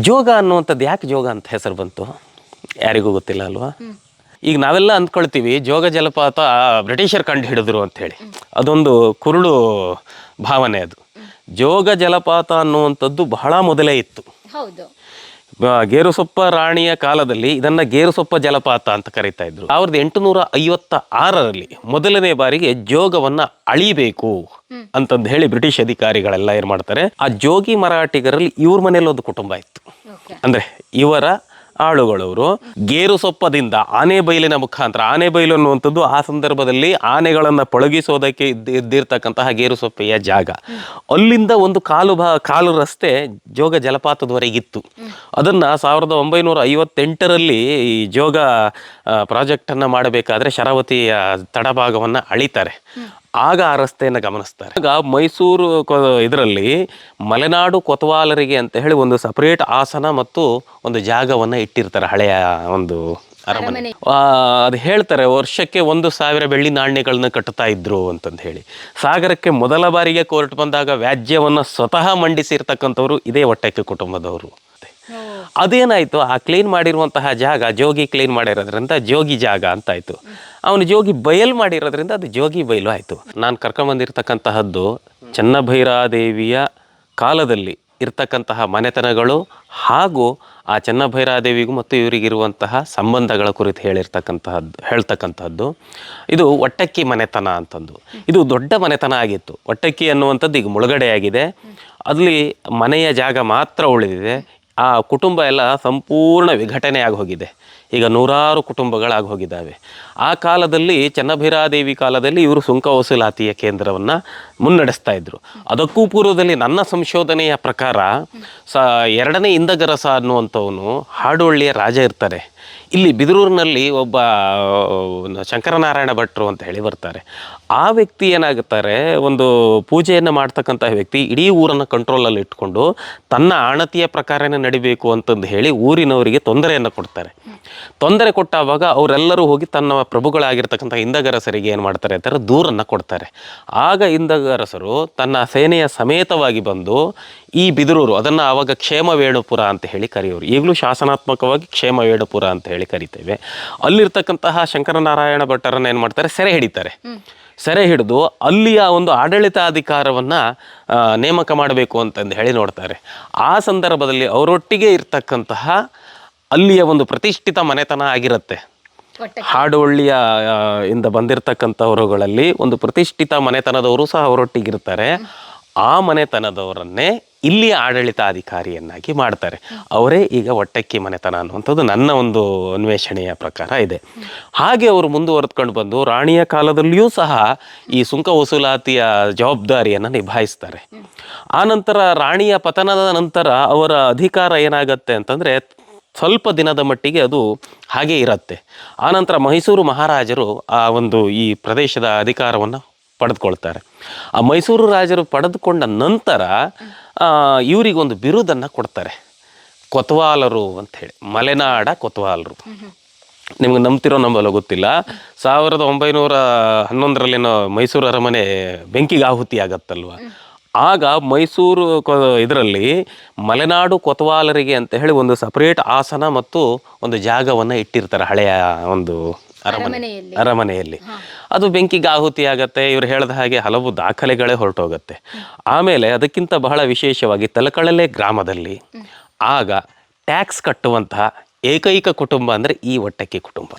ಜೋಗ ಅನ್ನುವಂಥದ್ದು ಯಾಕೆ ಜೋಗ ಅಂತ ಹೆಸರು ಬಂತು? ಯಾರಿಗೂ ಗೊತ್ತಿಲ್ಲ ಅಲ್ವಾ? ಈಗ ನಾವೆಲ್ಲ ಅಂದ್ಕೊಳ್ತೀವಿ, ಜೋಗ ಜಲಪಾತ ಬ್ರಿಟಿಷರ್ ಕಂಡು ಹಿಡಿದ್ರು ಅಂತ ಹೇಳಿ. ಅದೊಂದು ಕುರುಳು ಭಾವನೆ ಅದು. ಜೋಗ ಜಲಪಾತ ಅನ್ನುವಂಥದ್ದು ಬಹಳ ಮೊದಲೇ ಇತ್ತು. ಗೇರುಸೊಪ್ಪ ರಾಣಿಯ ಕಾಲದಲ್ಲಿ ಇದನ್ನ ಗೇರುಸೊಪ್ಪ ಜಲಪಾತ ಅಂತ ಕರೀತಾ ಇದ್ರು. ಸಾವಿರದ ಎಂಟುನೂರ ಐವತ್ತ ಆರರಲ್ಲಿ ಮೊದಲನೇ ಬಾರಿಗೆ ಜೋಗವನ್ನ ಅಳಿಬೇಕು ಅಂತಂದು ಹೇಳಿ ಬ್ರಿಟಿಷ್ ಅಧಿಕಾರಿಗಳೆಲ್ಲ ಏನ್ ಮಾಡ್ತಾರೆ ಆ ಜೋಗಿ ಮರಾಠಿಗರಲ್ಲಿ ಇವ್ರ ಮನೇಲಿ ಒಂದು ಕುಟುಂಬ ಇತ್ತು. ಅಂದ್ರೆ ಇವರ ಆಳುಗಳವರು. ಗೇರು ಸೊಪ್ಪದಿಂದ ಆನೆ ಬೈಲಿನ ಮುಖಾಂತರ, ಆನೆ ಬೈಲು ಅನ್ನುವಂಥದ್ದು ಆ ಸಂದರ್ಭದಲ್ಲಿ ಆನೆಗಳನ್ನು ಪಳಗಿಸೋದಕ್ಕೆ ಇದ್ದ- ಇದ್ದಿರ್ತಕ್ಕಂತಹ ಗೇರು ಸೊಪ್ಪೆಯ ಜಾಗ. ಅಲ್ಲಿಂದ ಒಂದು ಕಾಲು ಭಾ, ಕಾಲು ರಸ್ತೆ ಜೋಗ ಜಲಪಾತದವರೆಗಿತ್ತು ಅದನ್ನ ಸಾವಿರದ ಒಂಬೈನೂರ ಐವತ್ತೆಂಟರಲ್ಲಿ ಈ ಜೋಗ ಪ್ರಾಜೆಕ್ಟ್ ಅನ್ನ ಮಾಡಬೇಕಾದ್ರೆ ಶರಾವತಿಯ ತಡಭಾಗವನ್ನ ಅಳಿತಾರೆ. ಆಗ ಆ ರಸ್ತೆಯನ್ನು ಗಮನಿಸ್ತಾರೆ. ಆಗ ಮೈಸೂರು ಇದರಲ್ಲಿ ಮಲೆನಾಡು ಕೊತವಾಲರಿಗೆ ಅಂತ ಹೇಳಿ ಒಂದು ಸಪರೇಟ್ ಆಸನ ಮತ್ತು ಒಂದು ಜಾಗವನ್ನು ಇಟ್ಟಿರ್ತಾರೆ ಹಳೆಯ ಒಂದು ಅರಮನೆ. ಆ, ಅದು ಹೇಳ್ತಾರೆ ವರ್ಷಕ್ಕೆ ಒಂದು ಸಾವಿರ ಬೆಳ್ಳಿ ನಾಣ್ಯಗಳನ್ನ ಕಟ್ಟುತ್ತಾ ಇದ್ರು ಅಂತಂದು ಹೇಳಿ. ಸಾಗರಕ್ಕೆ ಮೊದಲ ಬಾರಿಗೆ ಕೋರ್ಟ್ ಬಂದಾಗ ವ್ಯಾಜ್ಯವನ್ನು ಸ್ವತಃ ಮಂಡಿಸಿರ್ತಕ್ಕಂಥವ್ರು ಇದೇ ಒಟ್ಟಕ್ಕೆ ಕುಟುಂಬದವರು. ಅದೇನಾಯ್ತು? ಆ ಕ್ಲೀನ್ ಮಾಡಿರುವಂತಹ ಜಾಗ ಜೋಗಿ ಕ್ಲೀನ್ ಮಾಡಿರೋದ್ರಿಂದ ಜೋಗಿ ಜಾಗ ಅಂತಾಯ್ತು. ಅವನು ಜೋಗಿ ಬಯಲು ಮಾಡಿರೋದ್ರಿಂದ ಅದು ಜೋಗಿ ಬಯಲು ಆಯ್ತು. ನಾನು ಕರ್ಕೊಂಬಂದಿರ್ತಕ್ಕಂತಹದ್ದು ಚನ್ನಭೈರಾದೇವಿಯ ಕಾಲದಲ್ಲಿ ಇರ್ತಕ್ಕಂತಹ ಮನೆತನಗಳು ಹಾಗೂ ಆ ಚನ್ನಭೈರಾದೇವಿಗೂ ಮತ್ತು ಇವರಿಗಿರುವಂತಹ ಸಂಬಂಧಗಳ ಕುರಿತು ಹೇಳಿರ್ತಕ್ಕಂತಹದ್ದು, ಹೇಳ್ತಕ್ಕಂತಹದ್ದು. ಇದು ಒಟ್ಟಕ್ಕಿ ಮನೆತನ ಅಂತಂದು ಇದು ದೊಡ್ಡ ಮನೆತನ ಆಗಿತ್ತು. ಒಟ್ಟಕ್ಕಿ ಅನ್ನುವಂಥದ್ದು ಈಗ ಮುಳುಗಡೆಯಾಗಿದೆ. ಅಲ್ಲಿ ಮನೆಯ ಜಾಗ ಮಾತ್ರ ಉಳಿದಿದೆ. ಆ ಕುಟುಂಬ ಎಲ್ಲ ಸಂಪೂರ್ಣ ವಿಘಟನೆ ಹೋಗಿದೆ ಈಗ ನೂರಾರು ಕುಟುಂಬಗಳಾಗಿ ಹೋಗಿದ್ದಾವೆ ಆ ಕಾಲದಲ್ಲಿ ಚನ್ನಭೈರಾದೇವಿ ಕಾಲದಲ್ಲಿ ಇವರು ಸುಂಕ ವಸೂಲಾತಿಯ ಕೇಂದ್ರವನ್ನು ಮುನ್ನಡೆಸ್ತಾ ಇದ್ದರು ಅದಕ್ಕೂ ಪೂರ್ವದಲ್ಲಿ ನನ್ನ ಸಂಶೋಧನೆಯ ಪ್ರಕಾರ ಸ ಎರಡನೇ ಇಂದಗರಸ ಅನ್ನುವಂಥವನು ಹಾಡುವಳ್ಳಿಯ ರಾಜ ಇರ್ತಾರೆ ಇಲ್ಲಿ ಬಿದರೂರಿನಲ್ಲಿ ಒಬ್ಬ ಶಂಕರನಾರಾಯಣ ಭಟ್ರು ಅಂತ ಹೇಳಿ ಬರ್ತಾರೆ. ಆ ವ್ಯಕ್ತಿ ಏನಾಗುತ್ತಾರೆ, ಒಂದು ಪೂಜೆಯನ್ನು ಮಾಡ್ತಕ್ಕಂಥ ವ್ಯಕ್ತಿ ಇಡೀ ಊರನ್ನು ಕಂಟ್ರೋಲಲ್ಲಿ ಇಟ್ಕೊಂಡು ತನ್ನ ಆಣತಿಯ ಪ್ರಕಾರನೇ ನಡಿಬೇಕು ಅಂತಂದು ಹೇಳಿ ಊರಿನವರಿಗೆ ತೊಂದರೆಯನ್ನು ಕೊಡ್ತಾರೆ. ತೊಂದರೆ ಕೊಟ್ಟಾಗ ಅವರೆಲ್ಲರೂ ಹೋಗಿ ತನ್ನ ಪ್ರಭುಗಳಾಗಿರ್ತಕ್ಕಂಥ ಇಂದಗರಸರಿಗೆ ಏನು ಮಾಡ್ತಾರೆ ಅಂತಾರೆ, ದೂರನ್ನು ಕೊಡ್ತಾರೆ. ಆಗ ಇಂದಗರಸರು ತನ್ನ ಸೇನೆಯ ಸಮೇತವಾಗಿ ಬಂದು ಈ ಬಿದರೂರು, ಅದನ್ನು ಆವಾಗ ಕ್ಷೇಮ ವೇಣುಪುರ ಅಂತ ಹೇಳಿ ಕರೆಯೋರು. ಈಗಲೂ ಶಾಸನಾತ್ಮಕವಾಗಿ ಕ್ಷೇಮ ವೇಣುಪುರ ಅಂತ ಹೇಳಿ ಕರಿತೇವೆ. ಅಲ್ಲಿರ್ತಕ್ಕಂತಹ ಶಂಕರನಾರಾಯಣ ಭಟ್ಟರನ್ನು ಏನು ಮಾಡ್ತಾರೆ? ಸೆರೆ ಹಿಡಿತಾರೆ. ಸೆರೆ ಹಿಡಿದು ಅಲ್ಲಿಯ ಒಂದು ಆಡಳಿತಾಧಿಕಾರವನ್ನು ನೇಮಕ ಮಾಡಬೇಕು ಅಂತಂದು ಹೇಳಿ ನೋಡ್ತಾರೆ. ಆ ಸಂದರ್ಭದಲ್ಲಿ ಅವರೊಟ್ಟಿಗೆ ಇರ್ತಕ್ಕಂತಹ ಅಲ್ಲಿಯ ಒಂದು ಪ್ರತಿಷ್ಠಿತ ಮನೆತನ ಆಗಿರುತ್ತೆ. ಹಾಡುವಳ್ಳಿಯ ಇಂದ ಬಂದಿರತಕ್ಕಂಥವರುಗಳಲ್ಲಿ ಒಂದು ಪ್ರತಿಷ್ಠಿತ ಮನೆತನದವರು ಸಹ ಅವರೊಟ್ಟಿಗಿರ್ತಾರೆ. ಆ ಮನೆತನದವರನ್ನೇ ಇಲ್ಲಿ ಆಡಳಿತಾಧಿಕಾರಿಯನ್ನಾಗಿ ಮಾಡ್ತಾರೆ. ಅವರೇ ಈಗ ಒಟ್ಟಕ್ಕಿ ಮನೆತನ ಅನ್ನುವಂಥದ್ದು ನನ್ನ ಒಂದು ಅನ್ವೇಷಣೆಯ ಪ್ರಕಾರ ಇದೆ. ಹಾಗೆ ಅವರು ಮುಂದುವರೆದುಕೊಂಡು ಬಂದು ರಾಣಿಯ ಕಾಲದಲ್ಲಿಯೂ ಸಹ ಈ ಸುಂಕ ವಸೂಲಾತಿಯ ಜವಾಬ್ದಾರಿಯನ್ನು ನಿಭಾಯಿಸ್ತಾರೆ. ಆನಂತರ ರಾಣಿಯ ಪತನದ ನಂತರ ಅವರ ಅಧಿಕಾರ ಏನಾಗತ್ತೆ ಅಂತಂದರೆ ಸ್ವಲ್ಪ ದಿನದ ಮಟ್ಟಿಗೆ ಅದು ಹಾಗೆ ಇರತ್ತೆ. ಆನಂತರ ಮೈಸೂರು ಮಹಾರಾಜರು ಆ ಒಂದು ಈ ಪ್ರದೇಶದ ಅಧಿಕಾರವನ್ನು ಪಡೆದುಕೊಳ್ತಾರೆ. ಆ ಮೈಸೂರು ರಾಜರು ಪಡೆದುಕೊಂಡ ನಂತರ ಇವರಿಗೊಂದು ಬಿರುದನ್ನು ಕೊಡ್ತಾರೆ. ಕೊತ್ವಾಲರು ಅಂಥೇಳಿ ಮಲೆನಾಡ ಕೊತ್ವಾಲರು. ನಿಮ್ಗೆ ನಂಬ್ತಿರೋ ನಂಬಲ್ಲ, ಗೊತ್ತಿಲ್ಲ. ಸಾವಿರದ ಒಂಬೈನೂರ ಹನ್ನೊಂದರಲ್ಲಿನೋ ಮೈಸೂರು ಅರಮನೆ ಬೆಂಕಿಗೆ ಆಹುತಿ ಆಗತ್ತಲ್ವ? ಆಗ ಮೈಸೂರು ಇದರಲ್ಲಿ ಮಲೆನಾಡು ಕೊತ್ವಾಲರಿಗೆ ಅಂತ ಹೇಳಿ ಒಂದು ಸಪ್ರೇಟ್ ಆಸನ ಮತ್ತು ಒಂದು ಜಾಗವನ್ನು ಇಟ್ಟಿರ್ತಾರೆ ಹಳೆಯ ಒಂದು ಅರಮನೆ ಅರಮನೆಯಲ್ಲಿ. ಅರಮನೆಯಲ್ಲಿ ಅದು ಬೆಂಕಿಗೆ ಆಹುತಿ ಆಗತ್ತೆ ಇವ್ರು ಹೇಳಿದ ಹಾಗೆ ಹಲವು ದಾಖಲೆಗಳೇ ಹೊರಟೋಗತ್ತೆ. ಆಮೇಲೆ ಅದಕ್ಕಿಂತ ಬಹಳ ವಿಶೇಷವಾಗಿ ತಲಕಳಲೆ ಗ್ರಾಮದಲ್ಲಿ ಆಗ ಟ್ಯಾಕ್ಸ್ ಕಟ್ಟುವಂತಹ ಏಕೈಕ ಕುಟುಂಬ ಅಂದರೆ ಈ ಒಟ್ಟಕ್ಕಿ ಕುಟುಂಬ.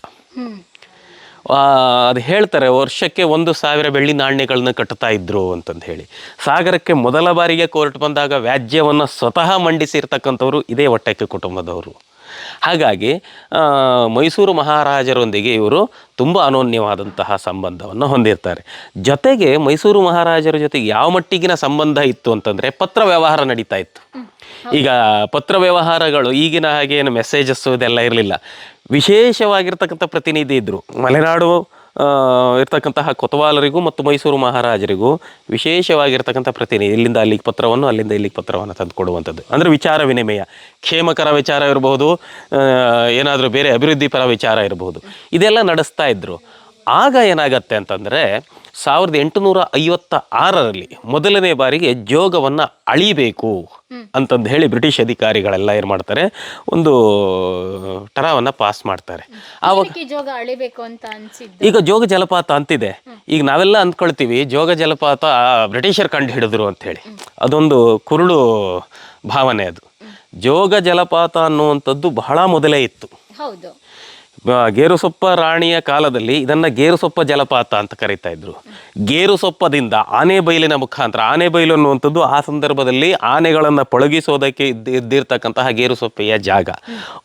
ಅದು ಹೇಳ್ತಾರೆ ವರ್ಷಕ್ಕೆ ಒಂದು ಸಾವಿರ ಬೆಳ್ಳಿ ನಾಣ್ಯಗಳನ್ನ ಕಟ್ಟುತ್ತಾ ಇದ್ರು ಅಂತಂದು ಹೇಳಿ. ಸಾಗರಕ್ಕೆ ಮೊದಲ ಬಾರಿಗೆ ಕೋರ್ಟ್ ಬಂದಾಗ ವ್ಯಾಜ್ಯವನ್ನು ಸ್ವತಃ ಮಂಡಿಸಿರ್ತಕ್ಕಂಥವ್ರು ಇದೇ ಒಟ್ಟಕ್ಕೆ ಕುಟುಂಬದವರು. ಹಾಗಾಗಿ ಮೈಸೂರು ಮಹಾರಾಜರೊಂದಿಗೆ ಇವರು ತುಂಬ ಅನೋನ್ಯವಾದಂತಹ ಸಂಬಂಧವನ್ನು ಹೊಂದಿರ್ತಾರೆ. ಜೊತೆಗೆ ಮೈಸೂರು ಮಹಾರಾಜರ ಜೊತೆಗೆ ಯಾವ ಮಟ್ಟಿಗಿನ ಸಂಬಂಧ ಇತ್ತು ಅಂತಂದರೆ ಪತ್ರ ವ್ಯವಹಾರ ನಡೀತಾ ಇತ್ತು. ಈಗ ಪತ್ರ ವ್ಯವಹಾರಗಳು ಈಗಿನ ಹಾಗೆ ಏನು ಮೆಸೇಜಸ್ಸು ಇದೆಲ್ಲ ಇರಲಿಲ್ಲ. ವಿಶೇಷವಾಗಿರ್ತಕ್ಕಂಥ ಪ್ರತಿನಿಧಿ ಇದ್ದರು ಮಲೆನಾಡು ಇರ್ತಕ್ಕಂತಹ ಕೊತವಾಲರಿಗೂ ಮತ್ತು ಮೈಸೂರು ಮಹಾರಾಜರಿಗೂ ವಿಶೇಷವಾಗಿರ್ತಕ್ಕಂಥ ಪ್ರತಿನಿಧಿ. ಇಲ್ಲಿಂದ ಅಲ್ಲಿಗೆ ಪತ್ರವನ್ನು, ಅಲ್ಲಿಂದ ಇಲ್ಲಿಗೆ ಪತ್ರವನ್ನು ತಂದು ಕೊಡುವಂಥದ್ದು ಅಂದರೆ ವಿಚಾರ ವಿನಿಮಯ. ಕ್ಷೇಮಕರ ವಿಚಾರ ಇರಬಹುದು ಏನಾದರೂ ಬೇರೆ ಅಭಿವೃದ್ಧಿ ಪರ ವಿಚಾರ ಇರಬಹುದು. ಇದೆಲ್ಲ ನಡೆಸ್ತಾ ಇದ್ರು. ಆಗ ಏನಾಗತ್ತೆ ಅಂತಂದರೆ ಸಾವಿರದ ಎಂಟುನೂರ ಐವತ್ತ ಆರರಲ್ಲಿ ಮೊದಲನೇ ಬಾರಿಗೆ ಜೋಗವನ್ನು ಅಳಿಬೇಕು ಅಂತಂದು ಹೇಳಿ ಬ್ರಿಟಿಷ್ ಅಧಿಕಾರಿಗಳೆಲ್ಲ ಏನು ಮಾಡ್ತಾರೆ? ಒಂದು ಟರಾವನ್ನು ಪಾಸ್ ಮಾಡ್ತಾರೆ. ಆವಾಗ ಜೋಗ ಅಳಿಬೇಕು ಅಂತ ಅನ್ಸಿದ್ದು? ಈಗ ಜೋಗ ಜಲಪಾತ ಅಂತಿದೆ. ಈಗ ನಾವೆಲ್ಲ ಅಂದ್ಕೊಳ್ತೀವಿ ಜೋಗ ಜಲಪಾತ ಬ್ರಿಟಿಷರ್ ಕಂಡು ಹಿಡಿದ್ರು ಅಂತ ಹೇಳಿ. ಅದೊಂದು ಕುರುಳು ಭಾವನೆ ಅದು. ಜೋಗ ಜಲಪಾತ ಅನ್ನುವಂಥದ್ದು ಬಹಳ ಮೊದಲೇ ಇತ್ತು. ಹೌದು. ಗೇರುಸೊಪ್ಪ ರಾಣಿಯ ಕಾಲದಲ್ಲಿ ಇದನ್ನು ಗೇರುಸೊಪ್ಪ ಜಲಪಾತ ಅಂತ ಕರೀತಾ ಇದ್ರು. ಗೇರುಸೊಪ್ಪದಿಂದ ಆನೆ ಬೈಲಿನ ಮುಖಾಂತರ, ಆನೆ ಬೈಲು ಅನ್ನುವಂಥದ್ದು ಆ ಸಂದರ್ಭದಲ್ಲಿ ಆನೆಗಳನ್ನು ಪಳಗಿಸೋದಕ್ಕೆ ಇದ್ದ ಇದ್ದಿರ್ತಕ್ಕಂತಹ ಗೇರುಸೊಪ್ಪೆಯ ಜಾಗ.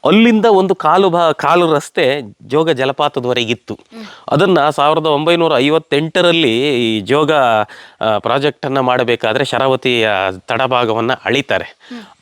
ಅಲ್ಲಿಂದ ಒಂದು ಕಾಲು ಭಾ, ಕಾಲು ರಸ್ತೆ ಜೋಗ ಜಲಪಾತದವರೆಗಿತ್ತು ಅದನ್ನು ಸಾವಿರದ ಒಂಬೈನೂರ ಐವತ್ತೆಂಟರಲ್ಲಿ ಈ ಜೋಗ ಪ್ರಾಜೆಕ್ಟನ್ನು ಮಾಡಬೇಕಾದ್ರೆ ಶರಾವತಿಯ ತಡಭಾಗವನ್ನು ಅಳಿತಾರೆ.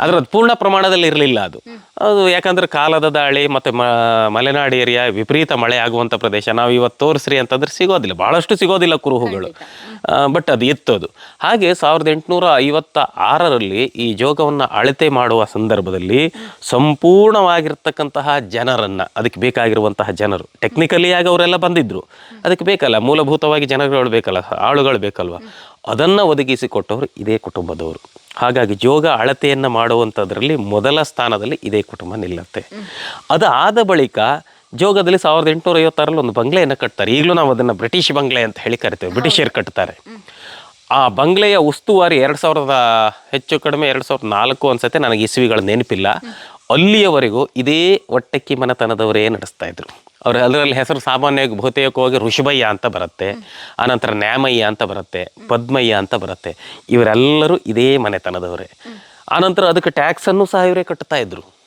ಆದ್ರೆ ಅದು ಪೂರ್ಣ ಪ್ರಮಾಣದಲ್ಲಿ ಇರಲಿಲ್ಲ ಅದು. ಅದು ಯಾಕಂದ್ರೆ ಕಾಲದ ದಾಳಿ ಮತ್ತು ಮಲೆನಾಡು ಏರಿಯಾ ವಿಪರೀತ ಮಳೆ ಆಗುವಂಥ ಪ್ರದೇಶ. ನಾವು ಇವತ್ತು ತೋರಿಸ್ರಿ ಅಂತಂದ್ರೆ ಸಿಗೋದಿಲ್ಲ. ಭಾಳಷ್ಟು ಸಿಗೋದಿಲ್ಲ ಕುರುಹುಗಳು. ಬಟ್ ಅದು ಇತ್ತು ಅದು ಹಾಗೆ ಸಾವಿರದ ಎಂಟುನೂರ ಐವತ್ತ ಆರರಲ್ಲಿ ಈ ಜೋಗವನ್ನು ಅಳತೆ ಮಾಡುವ ಸಂದರ್ಭದಲ್ಲಿ ಸಂಪೂರ್ಣವಾಗಿರ್ತಕ್ಕಂತಹ ಜನರನ್ನು ಅದಕ್ಕೆ ಬೇಕಾಗಿರುವಂತಹ ಜನರು ಟೆಕ್ನಿಕಲಿ ಆಗಿ ಅವರೆಲ್ಲ ಬಂದಿದ್ರು. ಅದಕ್ಕೆ ಬೇಕಲ್ಲ ಮೂಲಭೂತವಾಗಿ ಜನಗಳು ಬೇಕಲ್ಲ ಆಳುಗಳು ಬೇಕಲ್ವ? ಅದನ್ನು ಒದಗಿಸಿಕೊಟ್ಟವರು ಇದೇ ಕುಟುಂಬದವರು. ಹಾಗಾಗಿ ಜೋಗ ಅಳತೆಯನ್ನು ಮಾಡುವಂಥದ್ರಲ್ಲಿ ಮೊದಲ ಸ್ಥಾನದಲ್ಲಿ ಇದೇ ಕುಟುಂಬ ನಿಲ್ಲುತ್ತೆ. ಆದ ಬಳಿಕ ಜೋಗದಲ್ಲಿ ಸಾವಿರದ ಎಂಟುನೂರ ಐವತ್ತಾರಲ್ಲಿ ಒಂದು ಬಂಗ್ಲೆಯನ್ನು ಕಟ್ತಾರೆ. ಈಗಲೂ ನಾವು ಅದನ್ನು ಬ್ರಿಟಿಷ್ ಬಂಗ್ಲೆ ಅಂತ ಹೇಳಿ ಕರಿತೇವೆ, ಬ್ರಿಟಿಷರು ಕಟ್ತಾರೆ. ಆ ಬಂಗ್ಲೆಯ ಉಸ್ತುವಾರಿ ಎರಡು ಸಾವಿರದ ಹೆಚ್ಚು ಕಡಿಮೆ ಎರಡು ಸಾವಿರದ ನಾಲ್ಕು ಅನ್ಸತ್ತೆ, ನನಗೆ ಇಸ್ವಿಗಳ ನೆನಪಿಲ್ಲ. ಅಲ್ಲಿಯವರೆಗೂ ಇದೇ ಒಟ್ಟಕ್ಕಿ ಮನೆತನದವರೇ ನಡೆಸ್ತಾ ಇದ್ರು. ಅವರು ಅದರಲ್ಲಿ ಹೆಸರು ಸಾಮಾನ್ಯವಾಗಿ ಬಹುತೇಕವಾಗಿ ಋಷಭಯ್ಯ ಅಂತ ಬರುತ್ತೆ, ಆನಂತರ ನ್ಯಾಮಯ್ಯ ಅಂತ ಬರುತ್ತೆ, ಪದ್ಮಯ್ಯ ಅಂತ ಬರುತ್ತೆ. ಇವರೆಲ್ಲರೂ ಇದೇ ಮನೆತನದವರೇ. ಆನಂತರ ಅದಕ್ಕೆ ಟ್ಯಾಕ್ಸನ್ನು ಸಹ ಇವರೇ ಕಟ್ತಾ ಇದ್ರು.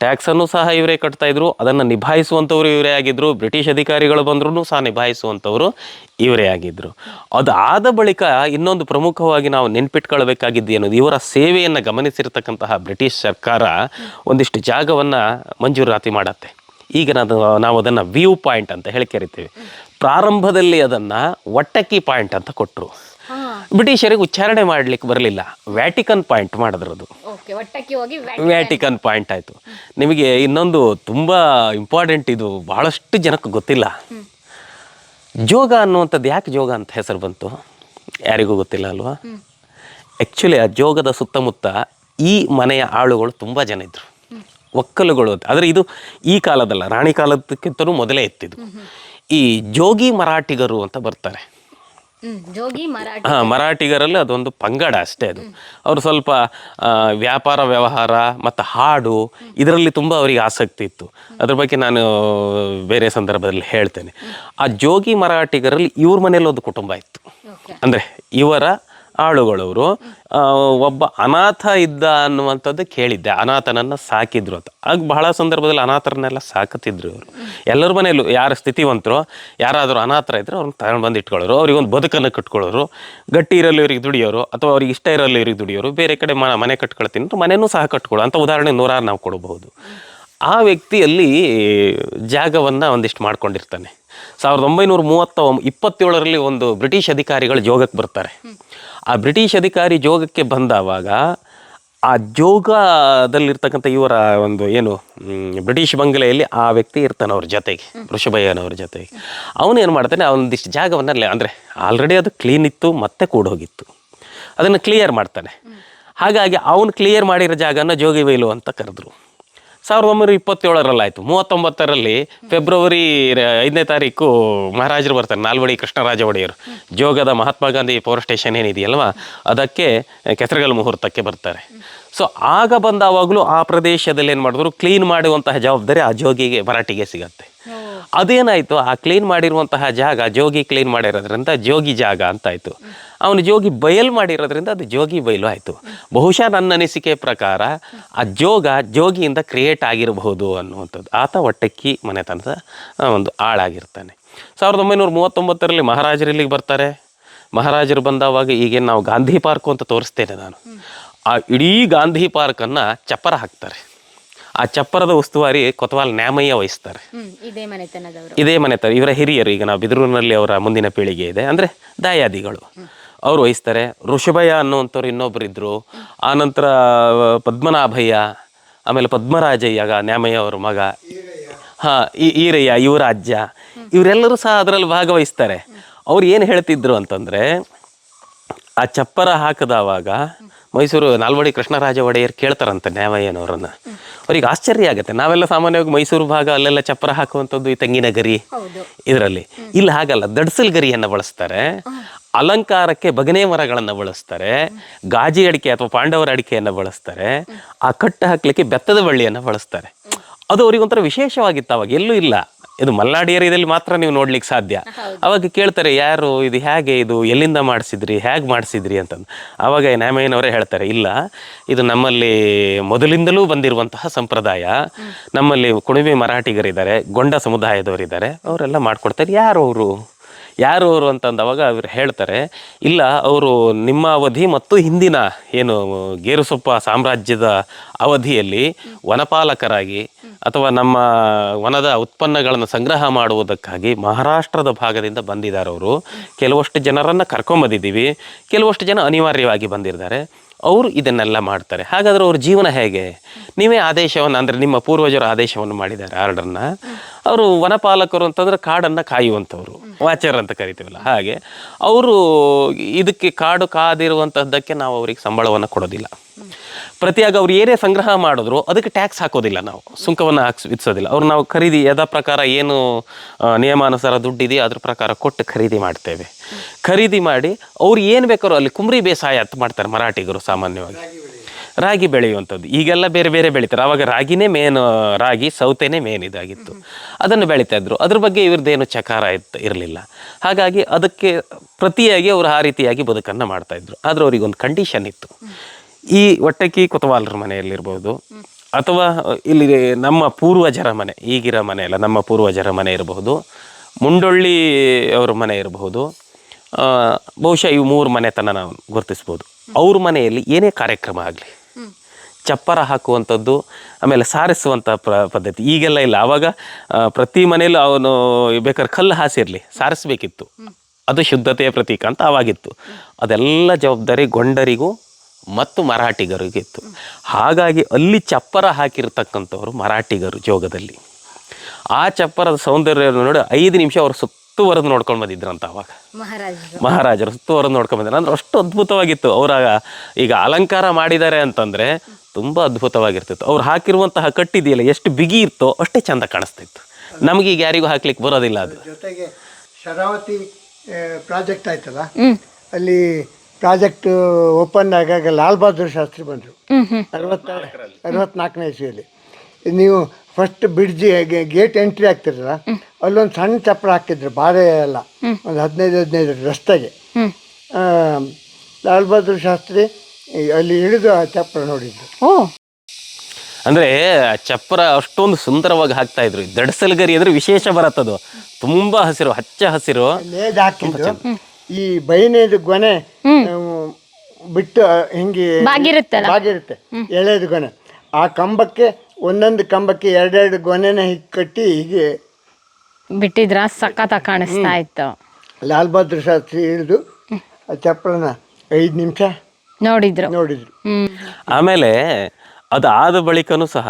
ಟ್ಯಾಕ್ಸನ್ನು ಸಹ ಇವರೇ ಕಟ್ತಾ ಇದ್ರು. ಅದನ್ನು ನಿಭಾಯಿಸುವಂಥವ್ರು ಇವರೇ ಆಗಿದ್ರು. ಬ್ರಿಟಿಷ್ ಅಧಿಕಾರಿಗಳು ಬಂದ್ರೂ ಸಹ ನಿಭಾಯಿಸುವಂಥವ್ರು ಇವರೇ ಆಗಿದ್ರು. ಅದಾದ ಬಳಿಕ ಇನ್ನೊಂದು ಪ್ರಮುಖವಾಗಿ ನಾವು ನೆನ್ಪಿಟ್ಕೊಳ್ಬೇಕಾಗಿದ್ದು ಏನು ಇವರ ಸೇವೆಯನ್ನು ಗಮನಿಸಿರ್ತಕ್ಕಂತಹ ಬ್ರಿಟಿಷ್ ಸರ್ಕಾರ ಒಂದಿಷ್ಟು ಜಾಗವನ್ನು ಮಂಜೂರಾತಿ ಮಾಡತ್ತೆ. ಈಗ ನಾವು ಅದನ್ನು ವ್ಯೂ ಪಾಯಿಂಟ್ ಅಂತ ಹೇಳಿ ಕರಿತೀವಿ. ಪ್ರಾರಂಭದಲ್ಲಿ ಅದನ್ನು ಒಟ್ಟಕ್ಕಿ ಪಾಯಿಂಟ್ ಅಂತ ಕೊಟ್ಟರು ಬ್ರಿಟಿಷರಿಗೆ ಉಚ್ಚಾರಣೆ ಮಾಡ್ಲಿಕ್ಕೆ ಬರಲಿಲ್ಲ. ವ್ಯಾಟಿಕನ್ ಪಾಯಿಂಟ್ ಮಾಡಿದ್ರು ಅದು ವ್ಯಾಟಿಕನ್. ಪಾಯಿಂಟ್ ಆಯಿತು. ನಿಮಗೆ ಇನ್ನೊಂದು ತುಂಬ ಇಂಪಾರ್ಟೆಂಟ್ ಇದು ಬಹಳಷ್ಟು ಜನಕ್ಕೆ ಗೊತ್ತಿಲ್ಲ. ಜೋಗ ಅನ್ನುವಂಥದ್ದು ಯಾಕೆ ಜೋಗ ಅಂತ ಹೆಸರು ಬಂತು? ಯಾರಿಗೂ ಗೊತ್ತಿಲ್ಲ ಅಲ್ವಾ? ಆ್ಯಕ್ಚುಲಿ ಆ ಜೋಗದ ಸುತ್ತಮುತ್ತ ಈ ಮನೆಯ ಆಳುಗಳು ತುಂಬ ಜನ ಇದ್ದರು ಒಕ್ಕಲುಗಳು ಆದರೆ ಇದು ಈ ಕಾಲದಲ್ಲ ರಾಣಿ ಕಾಲದಕ್ಕಿಂತಲೂ ಮೊದಲೇ ಇತ್ತಿದ್ದು ಈ ಜೋಗಿ ಮರಾಠಿಗರು ಅಂತ ಬರ್ತಾರೆ. ಜೋಗಿ ಮರಾಠಿ. ಹಾಂ ಮರಾಠಿಗರಲ್ಲಿ ಅದೊಂದು ಪಂಗಡ ಅಷ್ಟೇ ಅದು. ಅವರು ಸ್ವಲ್ಪ ವ್ಯಾಪಾರ ವ್ಯವಹಾರ ಮತ್ತು ಹಾಡು ಇದರಲ್ಲಿ ತುಂಬ ಅವರಿಗೆ ಆಸಕ್ತಿ ಇತ್ತು. ಅದ್ರ ಬಗ್ಗೆ ನಾನು ಬೇರೆ ಸಂದರ್ಭದಲ್ಲಿ ಹೇಳ್ತೇನೆ. ಆ ಜೋಗಿ ಮರಾಠಿಗರಲ್ಲಿ ಇವ್ರ ಮನೇಲಿ ಒಂದು ಕುಟುಂಬ ಇತ್ತು. ಅಂದರೆ ಇವರ ಆಳುಗಳವರು ಒಬ್ಬ ಅನಾಥ ಇದ್ದ ಅನ್ನುವಂಥದ್ದು ಕೇಳಿದ್ದೆ. ಅನಾಥನನ್ನು ಸಾಕಿದ್ರು ಅಂತ. ಆಗ ಬಹಳ ಸಂದರ್ಭದಲ್ಲಿ ಅನಾಥರನ್ನೆಲ್ಲ ಸಾಕುತ್ತಿದ್ರು ಇವರು. ಎಲ್ಲರ ಮನೆಯಲ್ಲೂ ಯಾರು ಸ್ಥಿತಿವಂತರು, ಯಾರಾದರೂ ಅನಾಥರ ಇದ್ದರೆ ಅವ್ರನ್ನ ತಗೊಂಡು ಬಂದು ಇಟ್ಕೊಳ್ಳೋರು, ಅವ್ರಿಗೊಂದು ಬದುಕನ್ನು ಕಟ್ಕೊಳ್ಳೋರು, ಗಟ್ಟಿ ಇರಲು ಇವ್ರಿಗೆ ದುಡಿಯೋರು, ಅಥವಾ ಅವ್ರಿಗೆ ಇಷ್ಟ ಇರಲು ಇವ್ರಿಗೆ ದುಡಿಯೋರು, ಬೇರೆ ಕಡೆ ಮನೆ ಕಟ್ಕೊಳ್ತೀನಿ ಮನೆಯೂ ಸಹ ಕಟ್ಕೊಳ್ಳೋ ಅಂತ ಉದಾಹರಣೆ ನೂರಾರು ನಾವು ಕೊಡಬಹುದು. ಆ ವ್ಯಕ್ತಿಯಲ್ಲಿ ಜಾಗವನ್ನು ಒಂದಿಷ್ಟು ಮಾಡ್ಕೊಂಡಿರ್ತಾನೆ. ಸಾವಿರದ ಒಂಬೈನೂರ ಮೂವತ್ತ ಇಪ್ಪತ್ತೇಳರಲ್ಲಿ ಒಂದು ಬ್ರಿಟಿಷ್ ಅಧಿಕಾರಿಗಳು ಜೋಗಕ್ಕೆ ಬರ್ತಾರೆ. ಆ ಬ್ರಿಟಿಷ್ ಅಧಿಕಾರಿ ಜೋಗಕ್ಕೆ ಬಂದವಾಗ ಆ ಜೋಗದಲ್ಲಿರ್ತಕ್ಕಂಥ ಇವರ ಒಂದು ಏನು ಬ್ರಿಟಿಷ್ ಬಂಗಲೆಯಲ್ಲಿ ಆ ವ್ಯಕ್ತಿ ಇರ್ತಾನೆ ಅವ್ರ ಜೊತೆಗೆ, ಋಷಭಯ್ಯನವ್ರ ಜೊತೆಗೆ. ಅವನು ಏನು ಮಾಡ್ತಾನೆ, ಅವನೊಂದಿಷ್ಟು ಜಾಗವನ್ನು ಅಂದರೆ ಆಲ್ರೆಡಿ ಅದು ಕ್ಲೀನ್ ಇತ್ತು, ಮತ್ತೆ ಕೂಡ ಹೋಗಿತ್ತು ಅದನ್ನು ಕ್ಲಿಯರ್ ಮಾಡ್ತಾನೆ. ಹಾಗಾಗಿ ಅವನು ಕ್ಲಿಯರ್ ಮಾಡಿರೋ ಜಾಗನ ಜೋಗಿ ಬೈಲು ಅಂತ ಕರೆದ್ರು. ಸಾವಿರದ ಒಂಬೈನೂರ ಇಪ್ಪತ್ತೇಳರಲ್ಲಿ ಆಯಿತು. ಮೂವತ್ತೊಂಬತ್ತರಲ್ಲಿ ಫೆಬ್ರವರಿ ಐದನೇ ತಾರೀಕು ಮಹಾರಾಜರು ಬರ್ತಾರೆ, ನಾಲ್ವಡಿ ಕೃಷ್ಣರಾಜ ಒಡೆಯರು. ಜೋಗದ ಮಹಾತ್ಮ ಗಾಂಧಿ ಪವರ್ ಸ್ಟೇಷನ್ ಏನಿದೆಯಲ್ವಾ, ಅದಕ್ಕೆ ಕೆಸರಗಲ್ ಮುಹೂರ್ತಕ್ಕೆ ಬರ್ತಾರೆ. ಸೊ, ಆಗ ಬಂದಾವಾಗಲೂ ಆ ಪ್ರದೇಶದಲ್ಲಿ ಏನು ಮಾಡಿದ್ರು, ಕ್ಲೀನ್ ಮಾಡುವಂತಹ ಜವಾಬ್ದಾರಿ ಆ ಜೋಗಿಗೆ, ಮರಾಠಿಗೆ ಸಿಗತ್ತೆ. ಅದೇನಾಯ್ತು, ಆ ಕ್ಲೀನ್ ಮಾಡಿರುವಂತಹ ಜಾಗ, ಜೋಗಿ ಕ್ಲೀನ್ ಮಾಡಿರೋದ್ರಿಂದ ಜೋಗಿ ಜಾಗ ಅಂತಾಯ್ತು. ಅವನು ಜೋಗಿ ಬಯಲು ಮಾಡಿರೋದ್ರಿಂದ ಅದು ಜೋಗಿ ಬಯಲು ಆಯಿತು. ಬಹುಶಃ ನನ್ನ ಅನಿಸಿಕೆ ಪ್ರಕಾರ ಆ ಜೋಗ ಜೋಗಿಯಿಂದ ಕ್ರಿಯೇಟ್ ಆಗಿರಬಹುದು ಅನ್ನುವಂಥದ್ದು. ಆತ ಒಟ್ಟಕ್ಕಿ ಮನೆತನದ ಒಂದು ಆಳಾಗಿರ್ತಾನೆ. ಸಾವಿರದ ಒಂಬೈನೂರ ಮೂವತ್ತೊಂಬತ್ತರಲ್ಲಿ ಮಹಾರಾಜರು ಬರ್ತಾರೆ. ಮಹಾರಾಜರು ಬಂದವಾಗ ಈಗೇನು ನಾವು ಗಾಂಧಿ ಪಾರ್ಕು ಅಂತ ತೋರಿಸ್ತೇನೆ ನಾನು. ಆ ಇಡೀ ಗಾಂಧಿ ಪಾರ್ಕನ್ನು ಚಪ್ಪರ ಹಾಕ್ತಾರೆ. ಆ ಚಪ್ಪರದ ಉಸ್ತುವಾರಿ ಕೊತ್ವಾಲ್ ನ್ಯಾಮಯ್ಯ ವಹಿಸ್ತಾರೆ. ಇದೇ ಮನೆತನದವರು. ಇದೇ ಮನೆತನ ಇವರ ಹಿರಿಯರು ಈಗ ನಾವು ಬಿದಿರೂರಿನಲ್ಲಿ ಅವರ ಮುಂದಿನ ಪೀಳಿಗೆ ಇದೆ. ಅಂದರೆ ದಾಯಾದಿಗಳು. ಅವರು ವಹಿಸ್ತಾರೆ. ಋಷಭಯ್ಯ ಅನ್ನುವಂಥವ್ರು ಇನ್ನೊಬ್ರು ಇದ್ದರು ಆನಂತರ ಪದ್ಮನಾಭಯ್ಯ ಆಮೇಲೆ ಪದ್ಮರಾಜಯ್ಯಗ ನ್ಯಾಮಯ್ಯ ಅವರ ಮಗ. ಹಾಂ ಈ ಈರಯ್ಯ ಇವರ ಅಜ್ಜ ಇವರೆಲ್ಲರೂ ಸಹ ಅದರಲ್ಲಿ ಭಾಗವಹಿಸ್ತಾರೆ. ಅವ್ರು ಏನು ಹೇಳ್ತಿದ್ರು ಅಂತಂದರೆ ಆ ಚಪ್ಪರ ಹಾಕದವಾಗ ಮೈಸೂರು ನಾಲ್ವಡಿ ಕೃಷ್ಣರಾಜ ಒಡೆಯರ್ ಕೇಳ್ತಾರಂತೆ ನ್ಯಾಮಯ್ಯನವರನ್ನ. ಅವ್ರಿಗೆ ಆಶ್ಚರ್ಯ ಆಗುತ್ತೆ. ನಾವೆಲ್ಲ ಸಾಮಾನ್ಯವಾಗಿ ಮೈಸೂರು ಭಾಗ ಅಲ್ಲೆಲ್ಲ ಚಪ್ಪರ ಹಾಕುವಂಥದ್ದು ಈ ತೆಂಗಿನ ಗರಿ ಇದರಲ್ಲಿ. ಇಲ್ಲಿ ಹಾಗಲ್ಲ ದಡ್ಸಲ್ ಗರಿಯನ್ನು ಬಳಸ್ತಾರೆ. ಅಲಂಕಾರಕ್ಕೆ ಬಗನೆ ಮರಗಳನ್ನು ಬಳಸ್ತಾರೆ. ಗಾಜಿ ಅಡಿಕೆ ಅಥವಾ ಪಾಂಡವರ ಅಡಿಕೆಯನ್ನು ಬಳಸ್ತಾರೆ. ಆ ಕಟ್ಟು ಹಾಕ್ಲಿಕ್ಕೆ ಬೆತ್ತದ ಬಳ್ಳಿಯನ್ನು ಬಳಸ್ತಾರೆ. ಅದು ಅವ್ರಿಗೊಂಥರ ವಿಶೇಷವಾಗಿತ್ತು ಅವಾಗ. ಎಲ್ಲೂ ಇಲ್ಲ. ಇದು ಮಲ್ನಾಡು ಏರಿಯಾದಲ್ಲಿ ಮಾತ್ರ ನೀವು ನೋಡ್ಲಿಕ್ಕೆ ಸಾಧ್ಯ. ಅವಾಗ ಕೇಳ್ತಾರೆ ಯಾರು ಇದು ಹೇಗೆ ಇದು ಎಲ್ಲಿಂದ ಮಾಡಿಸಿದ್ರಿ ಹೇಗೆ ಮಾಡಿಸಿದ್ರಿ? ಅಂತಂದು. ಆವಾಗ ನ್ಯಾಮಯ್ಯನವರೇ ಹೇಳ್ತಾರೆ ಇಲ್ಲ ಇದು ನಮ್ಮಲ್ಲಿ ಮೊದಲಿಂದಲೂ ಬಂದಿರುವಂತಹ ಸಂಪ್ರದಾಯ. ನಮ್ಮಲ್ಲಿ ಕುಣಿವೆ ಮರಾಠಿಗರಿದ್ದಾರೆ ಗೊಂಡ ಸಮುದಾಯದವರಿದ್ದಾರೆ ಅವರೆಲ್ಲ ಮಾಡ್ಕೊಡ್ತಾರೆ. ಯಾರು ಅವರು? ಯಾರು ಅವರು ಅಂತಂದವಾಗ ಅವ್ರು ಹೇಳ್ತಾರೆ, ಇಲ್ಲ, ಅವರು ನಿಮ್ಮ ಅವಧಿ ಮತ್ತು ಹಿಂದಿನ ಏನು ಗೇರುಸೊಪ್ಪ ಸಾಮ್ರಾಜ್ಯದ ಅವಧಿಯಲ್ಲಿ ವನಪಾಲಕರಾಗಿ ಅಥವಾ ನಮ್ಮ ವನದ ಉತ್ಪನ್ನಗಳನ್ನು ಸಂಗ್ರಹ ಮಾಡುವುದಕ್ಕಾಗಿ ಮಹಾರಾಷ್ಟ್ರದ ಭಾಗದಿಂದ ಬಂದಿದ್ದಾರೆ ಅವರು. ಕೆಲವಷ್ಟು ಜನರನ್ನು ಕರ್ಕೊಂಬಂದಿದ್ದೀವಿ. ಕೆಲವಷ್ಟು ಜನ ಅನಿವಾರ್ಯವಾಗಿ ಬಂದಿದ್ದಾರೆ. ಅವರು ಇದನ್ನೆಲ್ಲ ಮಾಡ್ತಾರೆ. ಹಾಗಾದರೆ ಅವ್ರ ಜೀವನ ಹೇಗೆ? ನೀವೇ ಆದೇಶವನ್ನು, ಅಂದರೆ ನಿಮ್ಮ ಪೂರ್ವಜರ ಆದೇಶವನ್ನು ಮಾಡಿದ್ದಾರೆ ಆರ್ಡರ್ನ. ಅವರು ವನಪಾಲಕರು ಅಂತಂದ್ರೆ ಕಾಡನ್ನು ಕಾಯುವಂಥವ್ರು. ವಾಚರ್ ಅಂತ ಕರಿತೀವಲ್ಲ, ಹಾಗೆ. ಅವರು ಇದಕ್ಕೆ ಕಾಡು ಕಾದಿರುವಂಥದ್ದಕ್ಕೆ ನಾವು ಅವ್ರಿಗೆ ಸಂಬಳವನ್ನು ಕೊಡೋದಿಲ್ಲ. ಪ್ರತಿಯಾಗಿ ಅವ್ರು ಏನೇ ಸಂಗ್ರಹ ಮಾಡಿದ್ರು, ಅದಕ್ಕೆ ಟ್ಯಾಕ್ಸ್ ಹಾಕೋದಿಲ್ಲ ನಾವು. ಸುಂಕವನ್ನು ಹಾಕ್ಸ್, ವಿಧಿಸೋದಿಲ್ಲ. ಅವ್ರು ನಾವು ಖರೀದಿ ಯಥಾ ಪ್ರಕಾರ ಏನು ನಿಯಮಾನುಸಾರ ದುಡ್ಡಿದೆಯೋ ಅದ್ರ ಪ್ರಕಾರ ಕೊಟ್ಟು ಖರೀದಿ ಮಾಡ್ತೇವೆ. ಖರೀದಿ ಮಾಡಿ ಅವ್ರು ಏನು ಬೇಕಾದ್ರೂ ಅಲ್ಲಿ ಕುಮ್ರಿ ಬೇಸಾಯ ಅಂತ ಮಾಡ್ತಾರೆ ಮರಾಠಿಗರು ಸಾಮಾನ್ಯವಾಗಿ. ರಾಗಿ ಬೆಳೆಯುವಂಥದ್ದು. ಈಗೆಲ್ಲ ಬೇರೆ ಬೇರೆ ಬೆಳೀತಾರೆ. ಆವಾಗ ರಾಗಿನೇ ಮೇನ್ ರಾಗಿ ಸೌತೆನೇ ಮೇನ್ ಇದಾಗಿತ್ತು. ಅದನ್ನು ಬೆಳೀತಾ ಇದ್ರು. ಅದ್ರ ಬಗ್ಗೆ ಇವ್ರದ್ದೇನು ಚಕಾರ ಇತ್ತು ಇರಲಿಲ್ಲ. ಹಾಗಾಗಿ ಅದಕ್ಕೆ ಪ್ರತಿಯಾಗಿ ಅವರು ಆ ರೀತಿಯಾಗಿ ಬದುಕನ್ನು ಮಾಡ್ತಾ ಇದ್ರು. ಆದ್ರೆ ಅವ್ರಿಗೆ ಒಂದು ಕಂಡೀಷನ್ ಇತ್ತು. ಈ ಒಟ್ಟಕ್ಕಿ ಕೊತವಾಲರ ಮನೆಯಲ್ಲಿರ್ಬೋದು, ಅಥವಾ ಇಲ್ಲಿ ನಮ್ಮ ಪೂರ್ವಜರ ಮನೆ, ಈಗಿರೋ ಮನೆ ಅಲ್ಲ ನಮ್ಮ ಪೂರ್ವಜರ ಮನೆ ಇರಬಹುದು ಮುಂಡೊಳ್ಳಿ ಅವ್ರ ಮನೆ ಇರಬಹುದು ಬಹುಶಃ ಇವು ಮೂರು ಮನೆತನ ನಾವು ಗುರುತಿಸ್ಬೋದು. ಅವ್ರ ಮನೆಯಲ್ಲಿ ಏನೇ ಕಾರ್ಯಕ್ರಮ ಆಗಲಿ, ಚಪ್ಪರ ಹಾಕುವಂಥದ್ದು, ಆಮೇಲೆ ಸಾರಿಸುವಂಥ ಪ್ರ, ಪದ್ಧತಿ ಈಗೆಲ್ಲ ಇಲ್ಲ. ಆವಾಗ ಪ್ರತಿ ಮನೆಯಲ್ಲೂ ಅವನು ಬೇಕಾದ್ರೆ ಕಲ್ಲು ಹಾಸಿರಲಿ, ಸಾರಿಸಬೇಕಿತ್ತು. ಅದು ಶುದ್ಧತೆಯ ಪ್ರತೀಕ ಅಂತ ಆವಾಗಿತ್ತು ಅದೆಲ್ಲ ಜವಾಬ್ದಾರಿ ಗೊಂಡರಿಗೂ ಮತ್ತು ಮರಾಠಿಗರಿಗಿತ್ತು. ಹಾಗಾಗಿ ಅಲ್ಲಿ ಚಪ್ಪರ ಹಾಕಿರ್ತಕ್ಕಂಥವ್ರು ಮರಾಠಿಗರು ಜೋಗದಲ್ಲಿ. ಆ ಚಪ್ಪರದ ಸೌಂದರ್ಯವನ್ನು ನೋಡಿ ಐದು ನಿಮಿಷ ಅವರು ಸುತ್ತುವರೆದು ನೋಡ್ಕೊಂಡು ಬಂದಿದ್ರಂತ ಅವಾಗ. ಮಹಾರಾಜರು. ಮಹಾರಾಜರು ಸುತ್ತುವರೆದು ನೋಡ್ಕೊಂಡು ಬಂದಿದ್ರು. ಅಂದ್ರೆ ಅಷ್ಟು ಅದ್ಭುತವಾಗಿತ್ತು. ಅವರ ಈಗ ಅಲಂಕಾರ ಮಾಡಿದ್ದಾರೆ ಅಂತಂದ್ರೆ ತುಂಬಾ ಅದ್ಭುತವಾಗಿರ್ತಿತ್ತು. ಅವ್ರು ಹಾಕಿರುವಂತಹ ಕಟ್ಟಿದೆಯಲ್ಲ ಎಷ್ಟು ಬಿಗಿ ಇರ್ತೋ ಅಷ್ಟೇ ಚಂದ ಕಾಣಿಸ್ತಿತ್ತು. ನಮ್ಗೆ ಈಗ ಯಾರಿಗೂ ಹಾಕ್ಲಿಕ್ಕೆ ಬರೋದಿಲ್ಲ ಅದು. ಜೊತೆಗೆ ಶರಾವತಿ ಪ್ರಾಜೆಕ್ಟ್ ಆಯ್ತಲ್ಲ? ಅಲ್ಲಿ ಪ್ರಾಜೆಕ್ಟ್ ಓಪನ್ ಆಗಾಗ ಲಾಲ್ ಬಹದ್ದೂರ್ ಶಾಸ್ತ್ರಿ ಬಂದರು. ಅರವತ್ತ ಅರವತ್ನಾಲ್ಕನೇ ಇಸ್ವಿಯಲ್ಲಿ. ನೀವು ಫಸ್ಟ್ ಬ್ರಿಡ್ಜ್ ಗೇಟ್ ಎಂಟ್ರಿ ಆಗ್ತಿರಲ್ಲ ಅಲ್ಲೊಂದು ಸಣ್ಣ ಚಪ್ಪರ ಹಾಕಿದ್ರು ಬಾರೆ ಎಲ್ಲ. ಒಂದು ಹದಿನೈದು ಹದಿನೈದು ರಸ್ತೆಗೆ. ಆ, ಲಾಲ್ ಬಹದ್ದೂರ್ ಶಾಸ್ತ್ರಿ ಅಲ್ಲಿ ಇಳಿದು ಆ ಚಪ್ಪರ ನೋಡಿದ್ರು. ಅಂದ್ರೆ ಆ ಚಪ್ಪರ ಅಷ್ಟೊಂದು ಸುಂದರವಾಗಿ ಹಾಕ್ತಾ ಇದ್ರು. ದಡಸಲ್ಗರಿ ಅಂದ್ರೆ ವಿಶೇಷ ಬರತ್ತದು. ತುಂಬಾ ಹಸಿರು ಹಚ್ಚ ಹಸಿರು. ಈ ಬೈನೇದು ಗೊನೆ ಬಿಟ್ಟು ಹಿಂಗೆ? ಬಾಗಿರುತ್ತೆ. ಎಳೆದು ಗೊನೆ. ಆ ಕಂಬಕ್ಕೆ ಒಂದೊಂದು ಕಂಬಕ್ಕೆ ಎರಡೆರಡು ಗೊನೆನ ಕಟ್ಟಿ ಹೀಗೆ ಬಿಟ್ಟಿದ್ರ? ಸಖತ ಕಾಣಿಸ್ತಾ ಇತ್ತು. ಲಾಲ್ ಬಹದ್ದೂರ್ ಶಾಸ್ತ್ರಿ ಹಿಡಿದು ಆ ಚಪ್ಪಳನ ಐದು ನಿಮಿಷ ನೋಡಿದ್ರು. ನೋಡಿದ್ರು. ಆಮೇಲೆ ಅದಾದ ಬಳಿಕನೂ ಸಹ